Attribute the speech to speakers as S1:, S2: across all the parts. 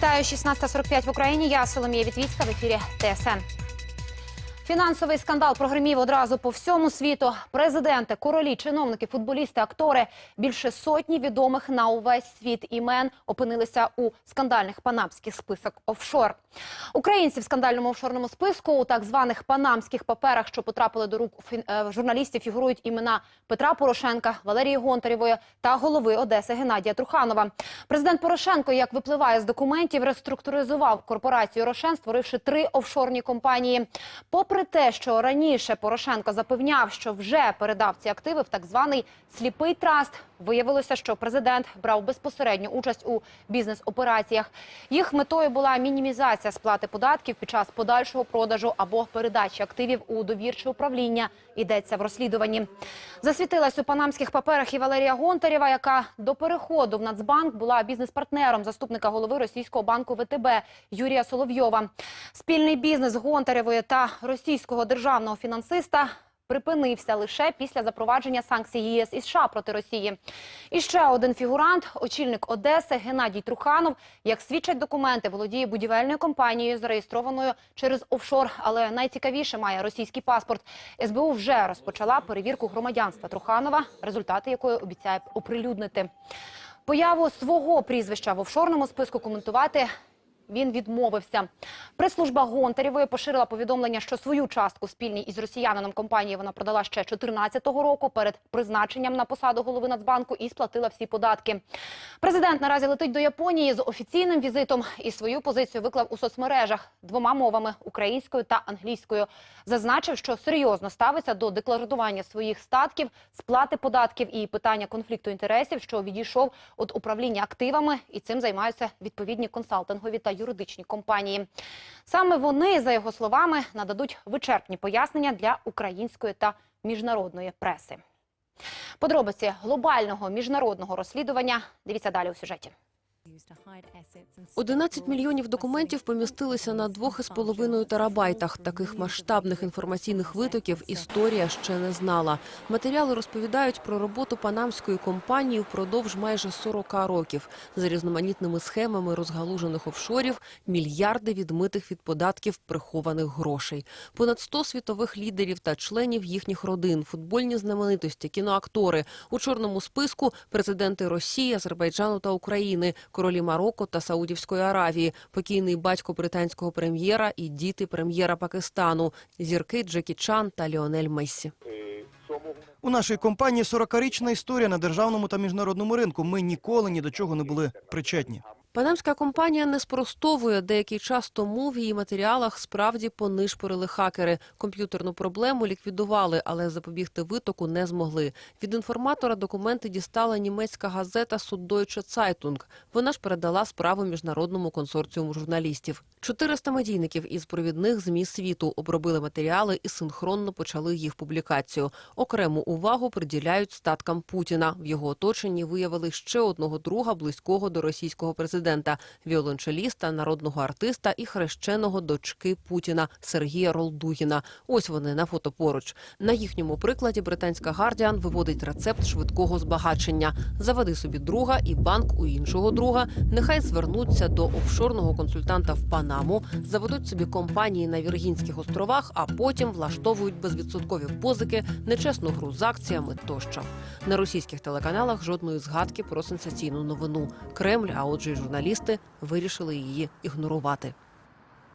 S1: Вітаю 16.45 в Україні. Я Соломія Вітвіцька в ефірі ТСН. Фінансовий скандал прогримів одразу по всьому світу. Президенти, королі, чиновники, футболісти, актори більше сотні відомих на увесь світ імен опинилися у скандальних панамських список офшор. Українці в скандальному офшорному списку у так званих панамських паперах, що потрапили до рук е, журналістів, фігурують імена Петра Порошенка, Валерії Гонтарєвої та голови Одеси Геннадія Труханова. Президент Порошенко, як випливає з документів, реструктуризував корпорацію Рошен, створивши три офшорні компанії. Попри те, що раніше Порошенко запевняв, що вже передав ці активи в так званий сліпий траст, виявилося, що президент брав безпосередню участь у бізнес-операціях. Їх метою була мінімізація сплати податків під час подальшого продажу або передачі активів у довірче управління. Йдеться в розслідуванні. Засвітилась у панамських паперах і Валерія Гонтарєва, яка до переходу в Нацбанк була бізнес-партнером заступника голови російського банку ВТБ Юрія Соловйова. Спільний бізнес Гонтарєвої та російського державного фінансиста припинився лише після запровадження санкцій ЄС і США проти Росії. І ще один фігурант, очільник Одеси Геннадій Труханов, як свідчать документи, володіє будівельною компанією, зареєстрованою через офшор, але найцікавіше має російський паспорт. СБУ вже розпочала перевірку громадянства Труханова, результати якої обіцяє оприлюднити. Появу свого прізвища в офшорному списку коментувати він відмовився. Прес-служба Гонтарєвої поширила повідомлення, що свою частку спільній із росіянином компанії вона продала ще 2014 року перед призначенням на посаду голови Нацбанку і сплатила всі податки. Президент наразі летить до Японії з офіційним візитом і свою позицію виклав у соцмережах двома мовами українською та англійською. Зазначив, що серйозно ставиться до декларування своїх статків, сплати податків і питання конфлікту інтересів, що відійшов від управління активами, і цим займаються відповідні консалтингові та юридичні компанії. Саме вони, за його словами, нададуть вичерпні пояснення для української та міжнародної преси. Подробиці глобального міжнародного розслідування дивіться далі у сюжеті.
S2: 11 мільйонів документів помістилися на 2,5 терабайтах. Таких масштабних інформаційних витоків історія ще не знала. Матеріали розповідають про роботу панамської компанії впродовж майже 40 років. За різноманітними схемами розгалужених офшорів, мільярди відмитих від податків прихованих грошей. Понад 100 світових лідерів та членів їхніх родин, футбольні знаменитості, кіноактори. У чорному списку президенти Росії, Азербайджану та України, королі Марокко та Саудівської Аравії, покійний батько британського прем'єра і діти прем'єра Пакистану, зірки Джекі Чан та Ліонель Мессі.
S3: У нашої компанії 40-річна історія на державному та міжнародному ринку. Ми ніколи ні до чого не були причетні.
S2: Панамська компанія не спростовує. Деякий час тому в її матеріалах справді понишпорили хакери. Комп'ютерну проблему ліквідували, але запобігти витоку не змогли. Від інформатора документи дістала німецька газета Süddeutsche Zeitung. Вона ж передала справу міжнародному консорціуму журналістів. 400 медійників із провідних ЗМІ світу обробили матеріали і синхронно почали їх публікацію. Окрему увагу приділяють статкам Путіна. В його оточенні виявили ще одного друга близького до російського президента – віолончеліста, народного артиста і хрещеного дочки Путіна Сергія Ролдугіна. Ось вони на фото поруч. На їхньому прикладі британська Гардіан виводить рецепт швидкого збагачення. Заведи собі друга і банк у іншого друга. Нехай звернуться до офшорного консультанта в Панаму, заведуть собі компанії на Віргінських островах, а потім влаштовують безвідсоткові позики, нечесну гру з акціями тощо. На російських телеканалах жодної згадки про сенсаційну новину. Кремль, а отже, й вирішили її ігнорувати.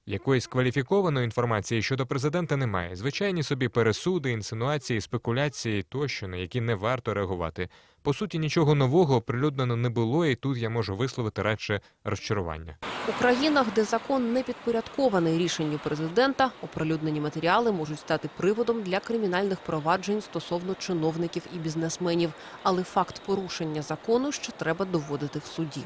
S4: Якоїсь кваліфікованої інформації щодо президента немає. Звичайні собі пересуди, інсинуації, спекуляції тощо, на які не варто реагувати. По суті, нічого нового оприлюднено не було, і тут я можу висловити радше розчарування.
S2: У країнах, де закон не підпорядкований рішенню президента, оприлюднені матеріали можуть стати приводом для кримінальних проваджень стосовно чиновників і бізнесменів. Але факт порушення закону ще треба доводити в суді.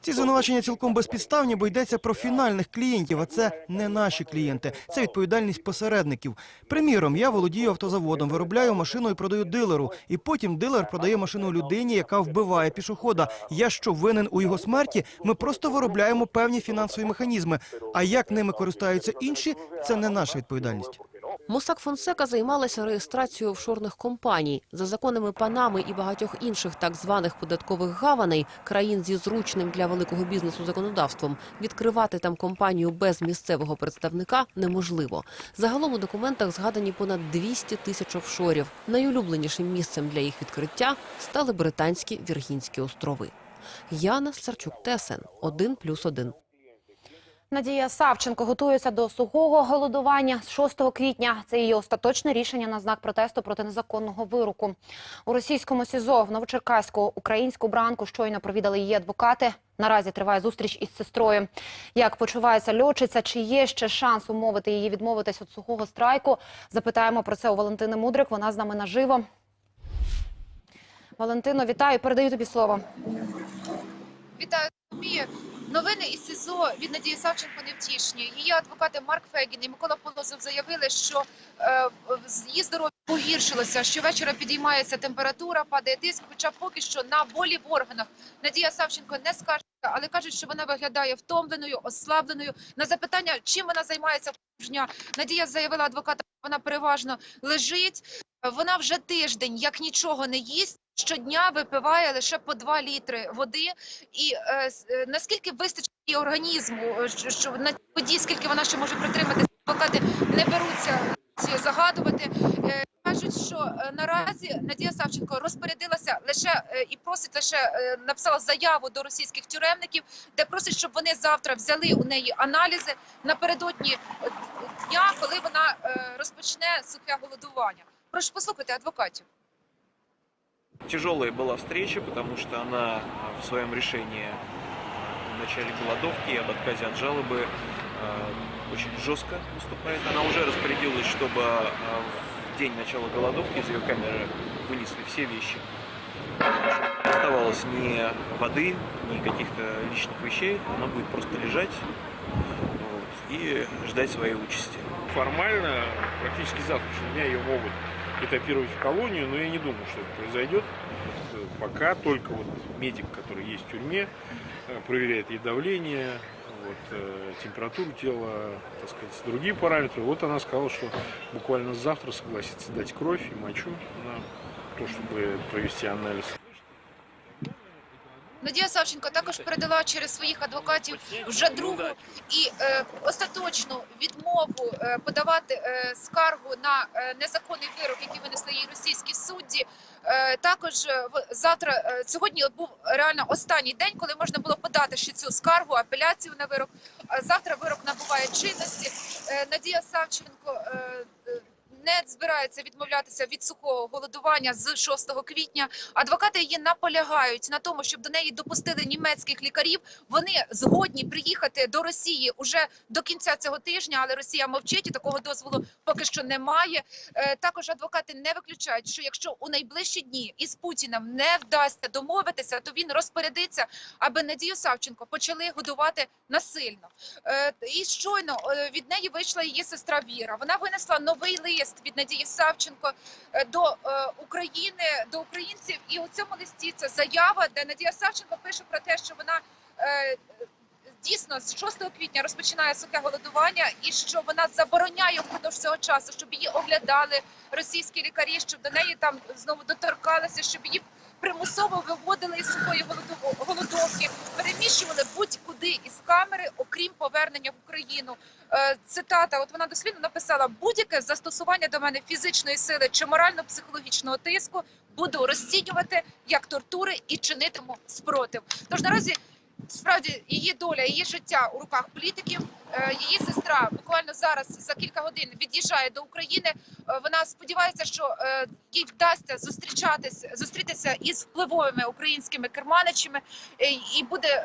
S3: Ці звинувачення цілком безпідставні, бо йдеться про фінальних клієнтів, а це не наші клієнти. Це відповідальність посередників. Приміром, я володію автозаводом, виробляю машину і продаю дилеру. І потім дилер продає машину людині, яка вбиває пішохода. Я що винен у його смерті? Ми просто виробляємо певні фінансові механізми. А як ними користуються інші, це не наша відповідальність.
S2: Мосак Фонсека займалася реєстрацією офшорних компаній. За законами Панами і багатьох інших так званих податкових гаваней, країн зі зручним для великого бізнесу законодавством, відкривати там компанію без місцевого представника неможливо. Загалом у документах згадані понад 200 тисяч офшорів. Найулюбленішим місцем для їх відкриття стали британські Віргінські острови. Яна Сарчук, ТСН 1+,1.
S1: Надія Савченко готується до сухого голодування з 6 квітня. Це її остаточне рішення на знак протесту проти незаконного вироку. У російському СІЗО в Новочеркаську українську бранку щойно провідали її адвокати. Наразі триває зустріч із сестрою. Як почувається льотчиця, чи є ще шанс умовити її відмовитись від сухого страйку? Запитаємо про це у Валентини Мудрик. Вона з нами наживо. Валентино, вітаю. Передаю тобі слово.
S5: Вітаю Софія. Новини із СІЗО від Надії Савченко невтішні. Її адвокати Марк Фегін і Микола Полозов заявили, що е, її здоров'я погіршилося. Щовечора підіймається температура, падає тиск. Хоча поки що на болі в органах Надія Савченко не скаже, але кажуть, що вона виглядає втомленою, ослабленою. На запитання, чим вона займається кожня, Надія заявила адвоката, вона переважно лежить. Вона вже тиждень як нічого не їсть. Щодня випиває лише по 2 літри води. І е, е, наскільки вистачить організму, е, що, на воді, скільки вона ще може протримати, адвокати не беруться загадувати. Е, кажуть, що е, наразі Надія Савченко розпорядилася лише е, і просить лише написала заяву до російських тюремників, де просить, щоб вони завтра взяли у неї аналізи напередодні дня, коли вона розпочне сухе голодування. Прошу послухати адвокатів.
S6: Тяжелая была встреча, потому что она э, в своем решении э, в начале голодовки об отказе от жалобы э, очень жестко выступает. Она уже распорядилась, чтобы в день начала голодовки из ее камеры вынесли все вещи. Не оставалось ни воды, ни каких-то личных вещей. Она будет просто лежать вот, и ждать своей участи.
S7: Формально, практически с завтрашнего дня ее могут этапировать в колонию, но я не думаю, что это произойдет. Э, Пока только вот медик, который есть в тюрьме, э, проверяет ей давление, вот, э, температуру тела, так сказать, другие параметры. Вот она сказала, что буквально завтра согласится дать кровь и мочу на то, чтобы провести анализ.
S5: Надія Савченко також передала через своїх адвокатів вже другу і е, остаточну відмову е, подавати е, скаргу на е, незаконний вирок, який винесли їй російські судді. Е, також е, в- завтра е, сьогодні був реально останній день, коли можна було подати ще цю скаргу, апеляцію на вирок. А завтра вирок набуває чинності. Е, Надія Савченко. е, Не збирається відмовлятися від сухого голодування з 6 квітня. Адвокати її наполягають на тому, щоб до неї допустили німецьких лікарів. Вони згодні приїхати до Росії уже до кінця цього тижня, але Росія мовчить і такого дозволу поки що немає. Е, Також адвокати не виключають, що якщо у найближчі дні із Путіним не вдасться домовитися, то він розпорядиться, аби Надію Савченко почали годувати насильно. Е, І щойно е, від неї вийшла її сестра Віра. Вона винесла новий лист від Надії Савченко е, до е, України, до українців. І у цьому листі це заява, де Надія Савченко пише про те, що вона е, дійсно з 6 квітня розпочинає суке голодування, і що вона забороняє впродовж цього часу, щоб її оглядали російські лікарі, щоб до неї там знову доторкалися, щоб її примусово виводили із сухої голодовки, переміщували будь-куди із камери, окрім повернення в Україну. Е, Цитата: от вона дослідно написала: будь-яке застосування до мене фізичної сили чи морально-психологічного тиску буду розцінювати як тортури і чинитиму спротив. Тож наразі справді її доля, її життя у руках політиків. Е, Її сестра буквально зараз за кілька годин від'їжджає до України. Е, Вона сподівається, що е, їй вдасться зустрічатися зустрітися із впливовими українськими керманичами і буде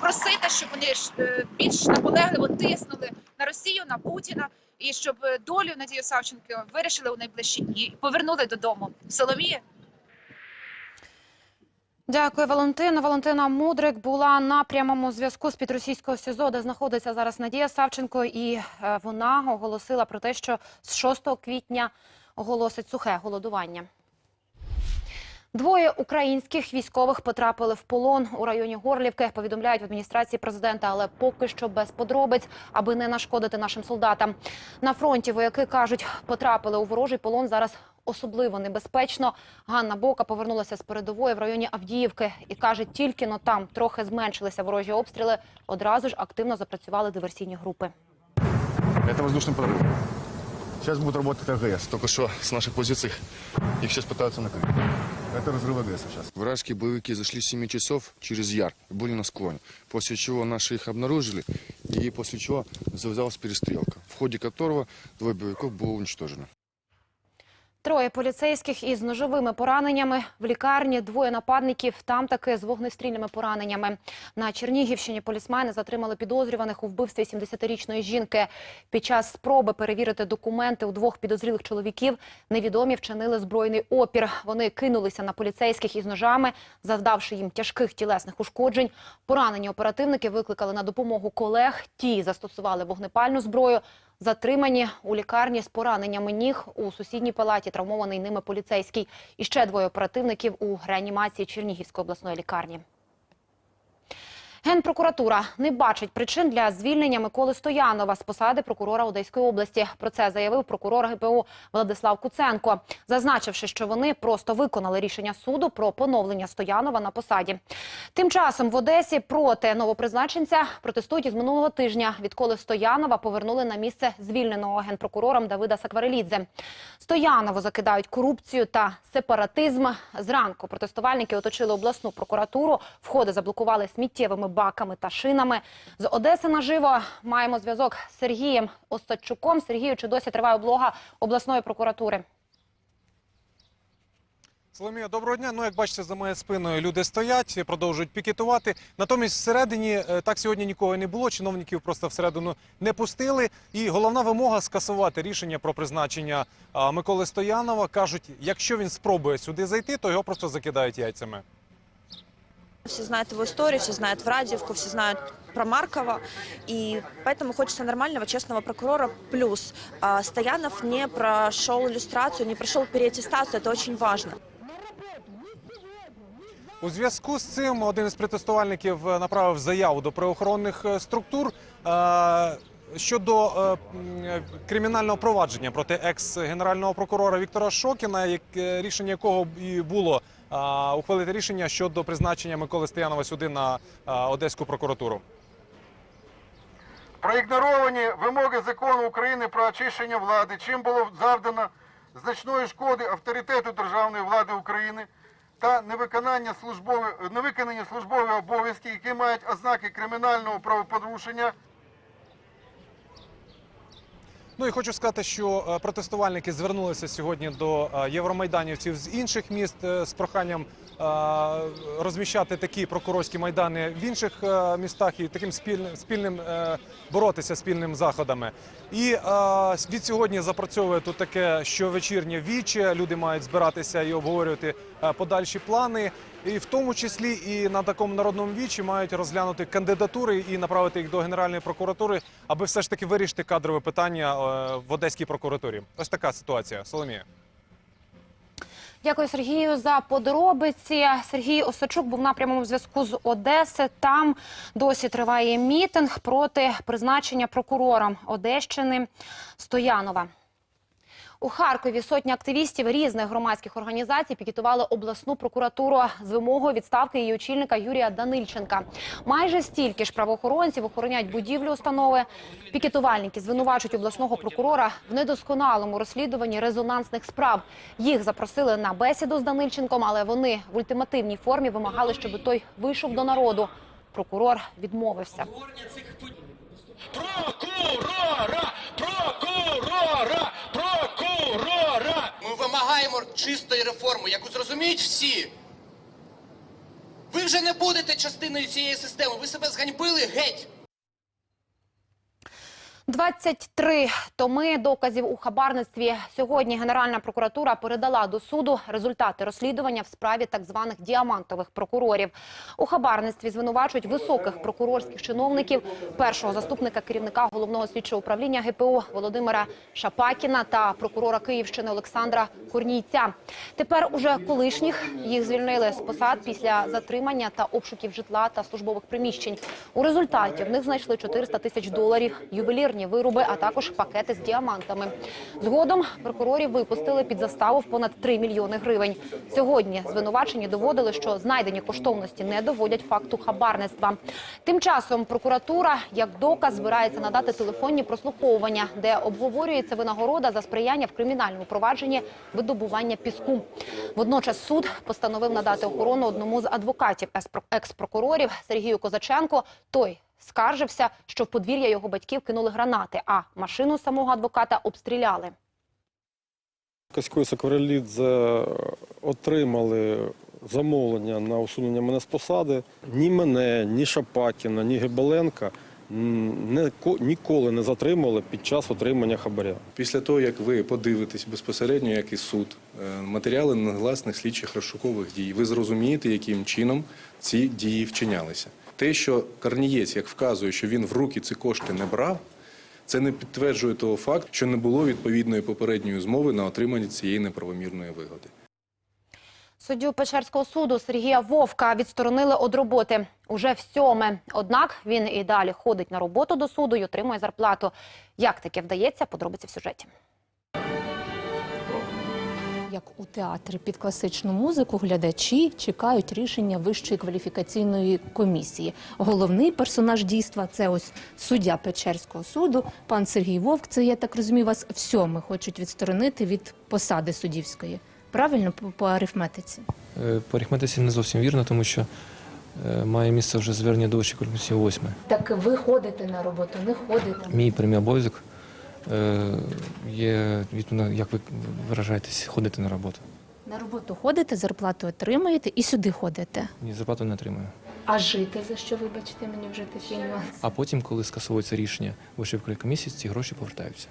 S5: просити, щоб вони більш наполегливо тиснули на Росію, на Путіна. І щоб долю Надії Савченко вирішили у найближчі дні повернули додому. Соломія.
S1: Дякую, Валентина. Валентина Мудрик була на прямому зв'язку з підросійського СІЗО, де знаходиться зараз Надія Савченко, і е, вона оголосила про те, що з 6 квітня оголосить сухе голодування. Двоє українських військових потрапили в полон у районі Горлівки. Повідомляють в адміністрації президента, але поки що без подробиць, аби не нашкодити нашим солдатам. На фронті вояки кажуть, потрапили у ворожий полон зараз особливо небезпечно. Ганна Бока повернулася з передової в районі Авдіївки і каже, тільки но там трохи зменшилися ворожі обстріли. Одразу ж активно запрацювали диверсійні групи.
S8: Это воздушный подрыв. Сейчас будет работать АГС. Только что с наших позиций их сейчас пытаются накрыть. Это разрыв АГС сейчас.
S9: Вражеские боевики зашли с 7 часов через Яр и были на склоне. После чего наши их обнаружили и после чего завязалась перестрелка, в ходе которого двое боевиков было уничтожено.
S1: Троє поліцейських із ножовими пораненнями в лікарні, двоє нападників там таки з вогнестрільними пораненнями. На Чернігівщині полісмени затримали підозрюваних у вбивстві 70-річної жінки. Під час спроби перевірити документи у двох підозрілих чоловіків невідомі вчинили збройний опір. Вони кинулися на поліцейських із ножами, завдавши їм тяжких тілесних ушкоджень. Поранені оперативники викликали на допомогу колег. Ті застосували вогнепальну зброю. Затримані у лікарні з пораненнями ніг у сусідній палаті травмований ними поліцейський. І ще двоє оперативників у реанімації Чернігівської обласної лікарні. Генпрокуратура не бачить причин для звільнення Миколи Стоянова з посади прокурора Одеської області. Про це заявив прокурор ГПУ Владислав Куценко, зазначивши, що вони просто виконали рішення суду про поновлення Стоянова на посаді. Тим часом в Одесі проти новопризначенця протестують із минулого тижня, відколи Стоянова повернули на місце звільненого генпрокурором Давида Сакварелідзе. Стоянову закидають корупцію та сепаратизм. Зранку протестувальники оточили обласну прокуратуру, входи заблокували сміттєвими баками та шинами. З Одеси наживо маємо зв'язок з Сергієм Остачуком. Сергію, чи досі триває облога обласної прокуратури?
S10: Соломія, доброго дня. Ну, як бачите, за моєю спиною люди стоять, продовжують пікетувати. Натомість всередині е, так сьогодні нікого не було. Чиновників просто всередину не пустили. І головна вимога скасувати рішення про призначення Миколи Стоянова. кажуть, якщо він спробує сюди зайти, то його просто закидають яйцями.
S11: Все знают его историю, все знают Врадиевку, все знают про Маркова. И поэтому хочется нормального, честного прокурора. Плюс а, Стоянов не прошел иллюстрацию, не прошел переаттестацию. Это очень важно.
S10: У зв'язку з цим один із протестувальників е, направив заяву до правоохоронних е, структур щодо е, кримінального провадження проти екс-генерального прокурора Віктора Шокіна, як- е, рішення якого і було е, ухвалити рішення щодо призначення Миколи Стоянова сюди на е, Одеську прокуратуру.
S12: проігноровані вимоги закону України про очищення влади, чим було завдано значної шкоди авторитету державної влади України та невиконання службових невиконані службові обов'язки, які мають ознаки кримінального правопорушення
S10: Ну і хочу сказати, що е, протестувальники звернулися сьогодні до е, євромайданівців з інших міст е, з проханням розміщати такі прокурорські майдани в інших містах і таким спільним спільним боротися спільними заходами. І від сьогодні запрацьовує тут таке щовечірнє віче. Люди мають збиратися і обговорювати подальші плани. І в тому числі і на такому народному вічі мають розглянути кандидатури і направити їх до Генеральної прокуратури, аби все ж таки вирішити кадрове питання е, в Одеській прокуратурі. Ось така ситуація. Соломія.
S1: Дякую Сергію за подробиці. Сергій Осачук був на прямому зв'язку з Одеси. Там досі триває мітинг проти призначення прокурором Одещини Стоянова. У Харкові сотні активістів різних громадських організацій пікетували обласну прокуратуру з вимогою відставки її очільника Юрія Данильченка. Майже стільки ж правоохоронців охороняють будівлю установи. Пікетувальники звинувачують обласного прокурора в недосконалому розслідуванні резонансних справ. Їх запросили на бесіду з Данильченком, але вони в ультимативній формі вимагали, щоб той вийшов до народу. Прокурор відмовився.
S13: Прокурора! Прокурора! Чистої реформи, яку зрозуміють всі. Ви вже не будете частиною цієї системи. Ви себе зганьбили геть.
S1: 23 томи доказів у хабарництві. Сьогодні Генеральна прокуратура передала до суду результати розслідування в справі так званих діамантових прокурорів. У хабарництві звинувачують високих прокурорських чиновників, першого заступника керівника головного слідчого управління ГПУ Володимира Шапакіна та прокурора Київщини Олександра Корнійця. Тепер уже колишніх їх звільнили з посад після затримання та обшуків житла та службових приміщень. У результаті в них знайшли 400 тисяч доларів, ювелірні вироби, а також пакети з діамантами. Згодом прокурорів випустили під заставу в понад 3 мільйони гривень. Сьогодні звинувачені доводили, що знайдені коштовності не доводять факту хабарництва. Тим часом прокуратура як доказ збирається надати телефонні прослуховування, де обговорюється винагорода за сприяння в кримінальному провадженні видобування піску. Водночас суд постановив надати охорону одному з адвокатів екс-прокурорів Сергію Козаченко. Той скаржився, що в подвір'я його батьків кинули гранати, а машину самого адвоката обстріляли.
S14: Касько і Сокорелідзе отримали замовлення на усунення мене з посади. Ні мене, ні Шапакіна, ні Гебеленка не, ніколи не затримали під час отримання хабаря.
S15: Після того, як ви подивитесь безпосередньо, як і суд, е, матеріали негласних слідчих розшукових дій, ви зрозумієте, яким чином ці дії вчинялися. Те, що Карнієць, як вказує, що він в руки ці кошти не брав, це не підтверджує того факту, що не було відповідної попередньої змови на отримання цієї неправомірної вигоди.
S1: Суддю Печерського суду Сергія Вовка відсторонили від роботи уже в сьоме. Однак він і далі ходить на роботу до суду і отримує зарплату. Як таке вдається? Подробиці в сюжеті.
S16: Як у театрі під класичну музику глядачі чекають рішення вищої кваліфікаційної комісії. Головний персонаж дійства це ось суддя Печерського суду, пан Сергій Вовк. Це я так розумію, вас всьоме хочуть відсторонити від посади суддівської. Правильно по, арифметиці?
S17: Е, По арифметиці не зовсім вірно, тому що е, має місце вже звернення до Вищої комісії 8.
S16: Так ви ходите на роботу, не ходите.
S17: Мій прямий обов'язок є відповідно, як ви виражаєтесь, ходити на роботу.
S16: На роботу ходите, зарплату отримуєте і сюди ходите.
S17: Ні, зарплату не отримую.
S16: А жити за що, вибачте мені вже такий нюанс?
S17: А потім, коли скасовується рішення вишивкової комісії, ці гроші повертаються.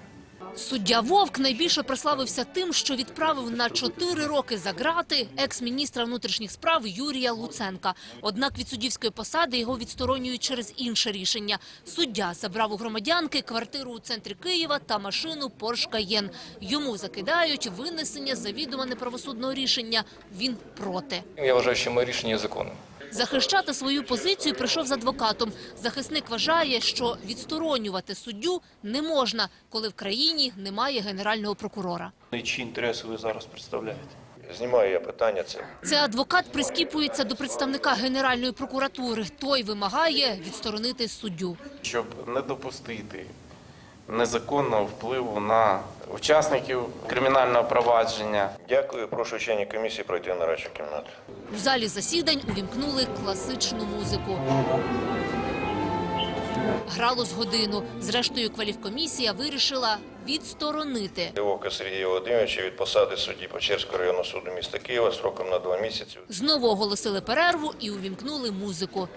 S18: Суддя Вовк найбільше прославився тим, що відправив на чотири роки за ґрати екс-міністра внутрішніх справ Юрія Луценка. Однак від суддівської посади його відсторонюють через інше рішення. Суддя забрав у громадянки квартиру у центрі Києва та машину Porsche Cayenne. Йому закидають винесення завідомо неправосудного рішення. Він проти.
S17: Я вважаю, що моє рішення є законним.
S18: Захищати свою позицію прийшов з адвокатом. Захисник вважає, що відсторонювати суддю не можна, коли в країні немає генерального прокурора.
S6: І чиї інтереси ви зараз представляєте?
S19: Знімаю я питання це.
S18: Це адвокат прискіпується до представника Генеральної прокуратури. Той вимагає відсторонити суддю.
S19: Щоб не допустити незаконного впливу на учасників кримінального провадження. Дякую, прошу членів комісії пройти на радшу кімнату.
S18: У залі засідань увімкнули класичну музику. Грало з годину. Зрештою, кваліфкомісія вирішила відсторонити.
S19: Дивока Сергія Володимировича від посади судді Печерського районного суду міста Києва сроком на два місяці.
S18: Знову оголосили перерву і увімкнули музику.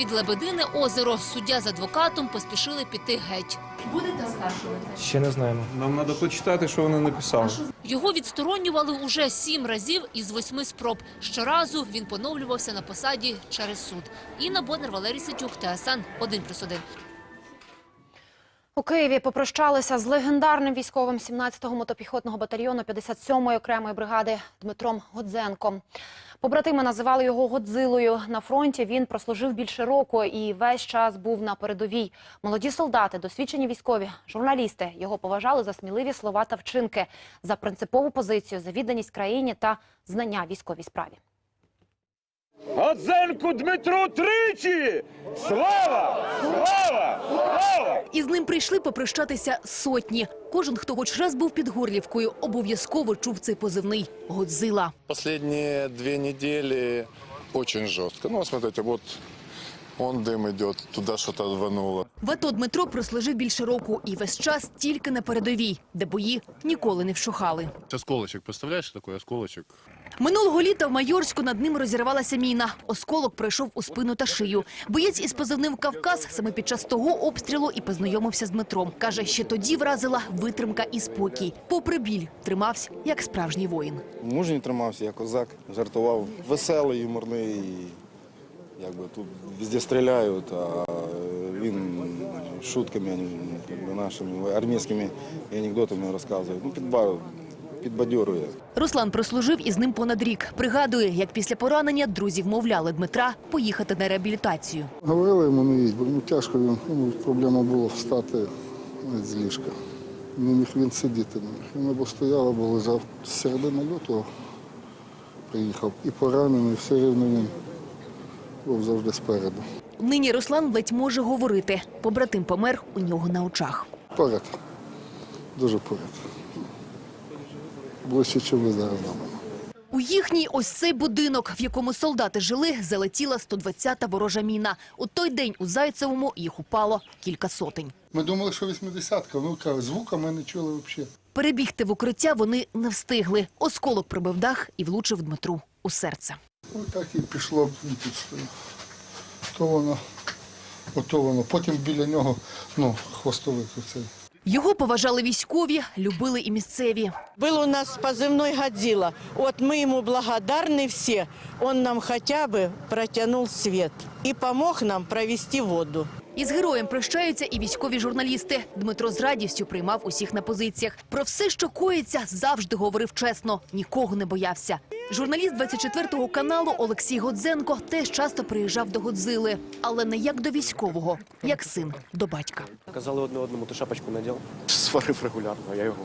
S18: Під Лебедине озеро суддя з адвокатом поспішили піти геть.
S16: Будете оскаржувати?
S17: Ще не знаємо.
S7: Нам треба почитати, що вони написали.
S18: Його відсторонювали уже сім разів із восьми спроб. Щоразу він поновлювався на посаді через суд. Інна Боднер, Валерій Ситюк, ТСН 1+,1.
S1: У Києві попрощалися з легендарним військовим 17-го мотопіхотного батальйону 57-ї окремої бригади Дмитром Годзенком. Побратими називали його Годзилою. На фронті він прослужив більше року і весь час був на передовій. Молоді солдати, досвідчені військові, журналісти його поважали за сміливі слова та вчинки, за принципову позицію, за відданість країні та знання військовій справі.
S20: Годзенку Дмитру тричі! Слава! Слава! Слава!
S21: Із ним прийшли попрощатися сотні. Кожен, хто хоч раз був під Горлівкою, обов'язково чув цей позивний «Годзила».
S9: Последние две недели очень жестко. Ну, смотрите, вот
S8: Он дым идет, туда что-то рвануло.
S21: В АТО Дмитро прослужив більше року і весь час тільки на передовій, де бої ніколи не вщухали.
S8: Осколочек, представляешь, что такое осколочек?
S21: Минулого літа в Майорську над ним розірвалася міна. Осколок пройшов у спину та шию. Боєць із позивним «Кавказ» саме під час того обстрілу і познайомився з Дмитром. Каже, ще тоді вразила витримка і спокій. Попри біль, тримався як справжній воїн.
S22: Мужній тримався, як козак, жартував, веселий, юморний. Якби тут везде стріляють, а він шутками нашими армійськими анекдотами розказує. Ну, підба- підбадьорює.
S21: Руслан прослужив із ним понад рік. Пригадує, як після поранення друзі вмовляли Дмитра поїхати на реабілітацію.
S22: Говорили йому не їдь, бо йому тяжко, він, ну, проблема була встати з ліжка. Не міг він сидіти. Не міг. Він або стояв, або лежав. З середини лютого приїхав. І поранений, все рівно він був завжди спереду.
S21: Нині Руслан ледь може говорити. Побратим помер у нього на очах.
S22: Поряд. Дуже поряд. Ближче, ніж ви зараз до.
S21: У їхній ось цей будинок, в якому солдати жили, залетіла 120-та ворожа міна. У той день у Зайцевому їх упало кілька сотень.
S22: Ми думали, що 80-ка, ну звука ми не чули взагалі.
S21: Перебігти в укриття вони не встигли. Осколок пробив дах і влучив Дмитру у серце.
S22: Ось так і пішло, тут стояв. То воно, ото воно. Потім біля нього, ну, хвостовик оцей.
S21: Його поважали військові, любили і місцеві.
S23: Был у нас позывной «Годзилла». Вот мы ему благодарны все. Он нам хотя бы протянул свет и помог нам провести воду.
S21: Із героєм прощаються і військові журналісти. Дмитро з радістю приймав усіх на позиціях. Про все, що коїться, завжди говорив чесно, нікого не боявся. Журналіст 24-го каналу Олексій Годзенко теж часто приїжджав до Годзили, але не як до військового, як син до батька.
S24: Казали одне одному, ти шапочку надяв. Сварив регулярно, я його.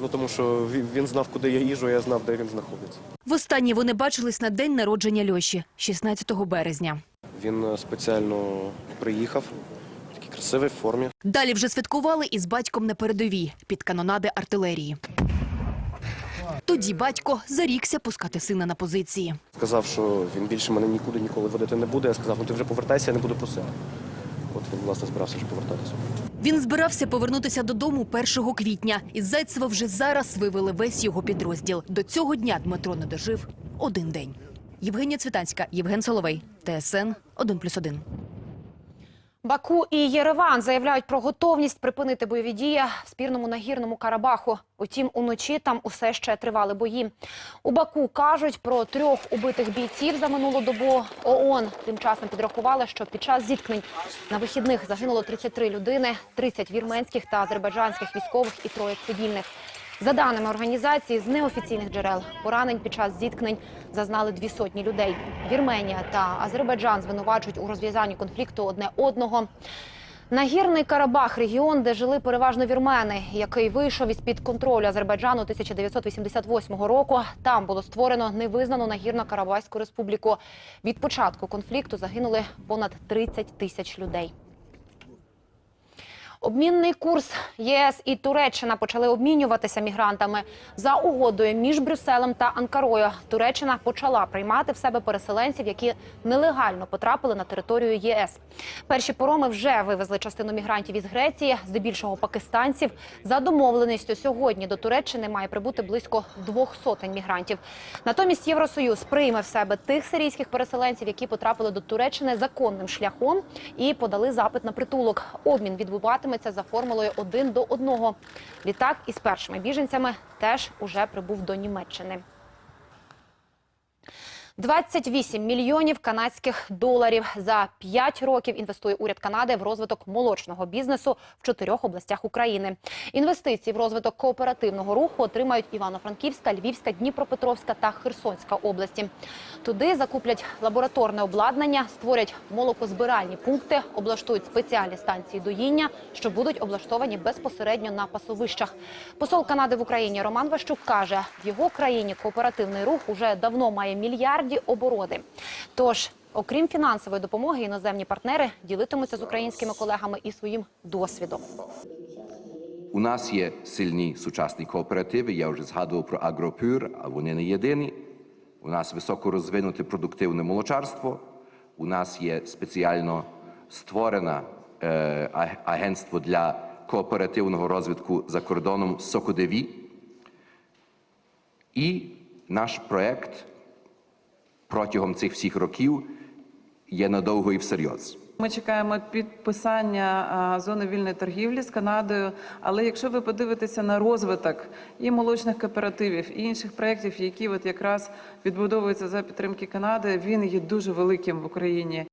S24: Ну тому що він- він знав, куди я їжджу, а я знав, де він знаходиться.
S21: Востаннє вони бачились на день народження Льоші, 16 березня.
S24: Він е, спеціально приїхав в такій красивій формі.
S21: Далі вже святкували із батьком на передовій під канонади артилерії. Тоді батько зарікся пускати сина на позиції.
S24: Сказав, що він більше мене нікуди ніколи водити не буде. Я сказав, ну ти вже повертайся, я не буду просити. От він, власне, збирався вже повертатися.
S21: Він збирався повернутися додому 1 квітня. Із Зайцева вже зараз вивели весь його підрозділ. До цього дня Дмитро не дожив один день. Євгенія Цвітанська, Євген Соловей, ТСН 1+,1.
S1: Баку і Єреван заявляють про готовність припинити бойові дії в спірному нагірному Карабаху. Утім, уночі там усе ще тривали бої. У Баку кажуть про трьох убитих бійців за минулу добу. ООН тим часом підрахували, що під час зіткнень на вихідних загинуло 33 людини, 30 вірменських та азербайджанських військових і троє цивільних. За даними організації, з неофіційних джерел поранень під час зіткнень зазнали дві сотні людей. Вірменія та Азербайджан звинувачують у розв'язанні конфлікту одне одного. Нагірний Карабах регіон, де жили переважно вірмени, який вийшов із під контролю Азербайджану 1988 року. Там було створено невизнану нагірно-Карабахську республіку. Від початку конфлікту загинули понад 30 тисяч людей. Обмінний курс ЄС і Туреччина почали обмінюватися мігрантами за угодою між Брюсселем та Анкарою. Туреччина почала приймати в себе переселенців, які нелегально потрапили на територію ЄС. Перші пороми вже вивезли частину мігрантів із Греції, здебільшого пакистанців. За домовленістю сьогодні до Туреччини має прибути близько двох сотень мігрантів. Натомість Євросоюз прийме в себе тих сирійських переселенців, які потрапили до Туреччини законним шляхом і подали запит на притулок. Обмін відбуватиметься за формулою один до одного. Літак із першими біженцями теж уже прибув до Німеччини. 28 мільйонів канадських доларів за 5 років інвестує уряд Канади в розвиток молочного бізнесу в чотирьох областях України. Інвестиції в розвиток кооперативного руху отримають Івано-Франківська, Львівська, Дніпропетровська та Херсонська області. Туди закуплять лабораторне обладнання, створять молокозбиральні пункти, облаштують спеціальні станції доїння, що будуть облаштовані безпосередньо на пасовищах. Посол Канади в Україні Роман Ващук каже, в його країні кооперативний рух уже давно має мільярді обороти. Тож, окрім фінансової допомоги, іноземні партнери ділитимуться з українськими колегами і своїм досвідом.
S25: У нас є сильні сучасні кооперативи. Я вже згадував про Агропюр, а вони не єдині. У нас високо розвинуте продуктивне молочарство. У нас є спеціально створена е, агентство для кооперативного розвитку за кордоном Сокодеві. І наш проект протягом цих всіх років є надовго і всерйоз.
S26: Ми чекаємо підписання зони вільної торгівлі з Канадою. Але якщо ви подивитеся на розвиток і молочних кооперативів, і інших проєктів, які от якраз відбудовуються за підтримки Канади, він є дуже великим в Україні.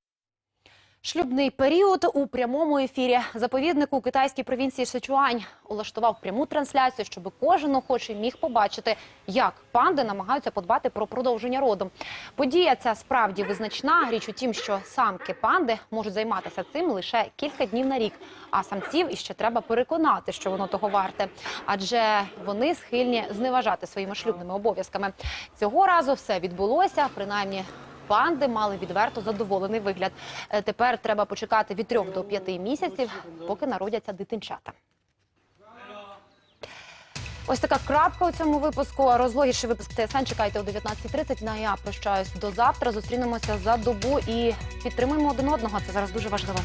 S1: Шлюбний період у прямому ефірі. Заповідник у китайській провінції Сичуань улаштував пряму трансляцію, щоб кожен охочий міг побачити, як панди намагаються подбати про продовження роду. Подія ця справді визначна. Річ у тім, що самки панди можуть займатися цим лише кілька днів на рік, а самців іще треба переконати, що воно того варте, адже вони схильні зневажати своїми шлюбними обов'язками. Цього разу все відбулося, принаймні. Панди мали відверто задоволений вигляд. Е, Тепер треба почекати від трьох до п'яти місяців, поки народяться дитинчата. Ось така крапка у цьому випуску. Розлогіший випуск ТСН чекайте о 19.30. На а я прощаюсь до завтра. Зустрінемося за добу і підтримуємо один одного. Це зараз дуже важливо.